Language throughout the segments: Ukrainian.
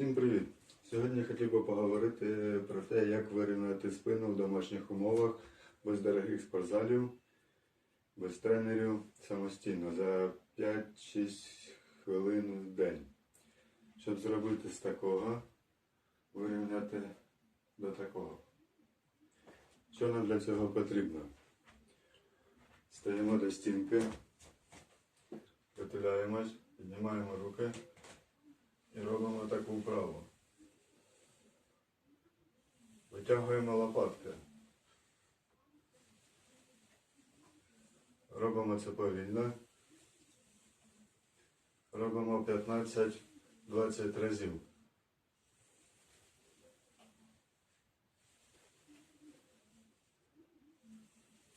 Всім привіт! Сьогодні хотів би поговорити про те, як вирівняти спину в домашніх умовах без дорогих спортзалів, без тренерів самостійно за 5-6 хвилин в день. Щоб зробити з такого, вирівняти до такого. Що нам для цього потрібно? Стаємо до стінки, притуляємось, піднімаємо руки. Таку вправу. Витягуємо лопатки. Робимо це повільно. Робимо 15-20 разів.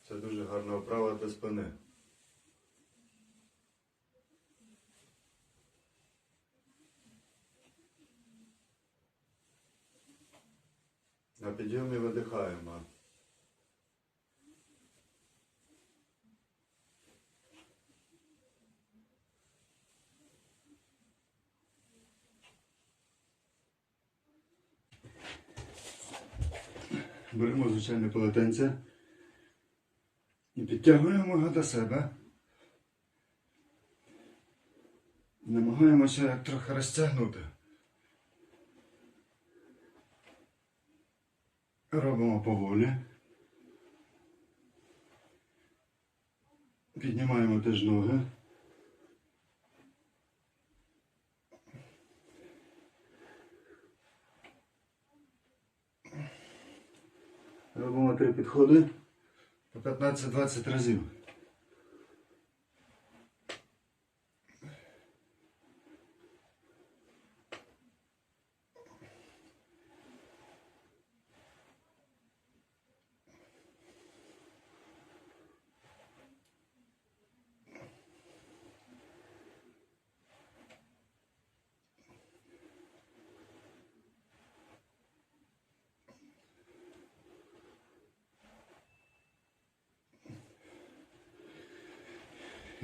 Це дуже гарна вправа для спини. Підйомі видихаємо. Беремо звичайне полотенце і підтягуємо його до себе. Намагаємося трохи розтягнути. Робимо поволі. Піднімаємо теж ноги. Робимо три підходи по 15-20 разів.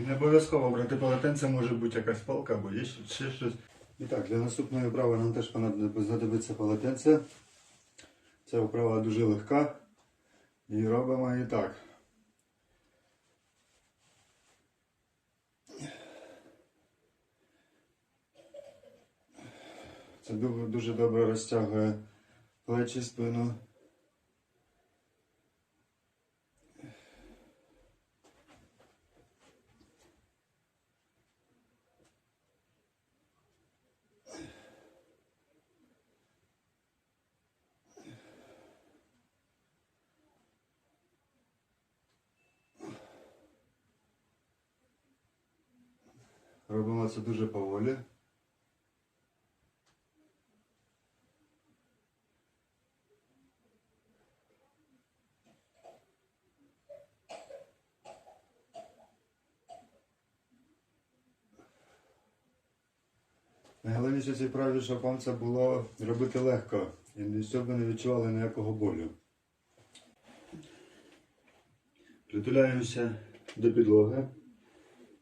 І не обов'язково брати полотенце, може бути якась палка або є ще- щось. І так, для наступної вправи нам теж знадобиться полотенце. Ця вправа дуже легка. І робимо і так. Це дуже добре розтягує плечі, спину. Робимо це дуже поволі. Найголовніше цій праві, щоб вам це було робити легко і щоб ви не відчували ніякого болю. Притуляємося до підлоги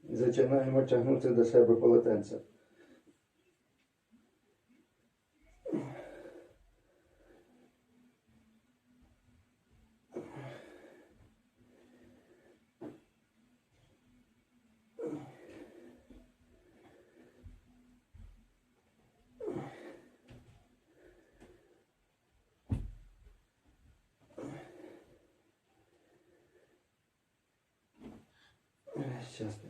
і починаємо тягнути до себе полотенце. Сейчас,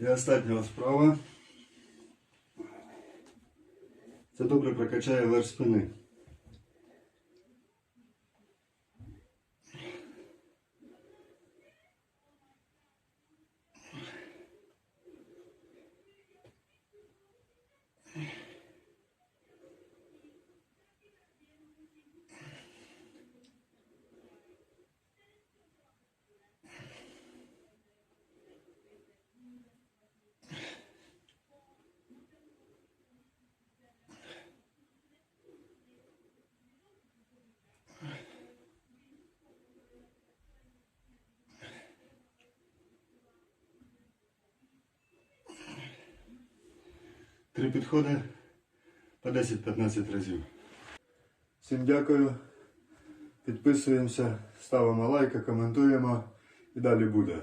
І остання справа. Це добре прокачає верх спини. Yeah. Три підходи по 10-15 разів. Всім дякую. Підписуємося, ставимо лайки, коментуємо і далі буде.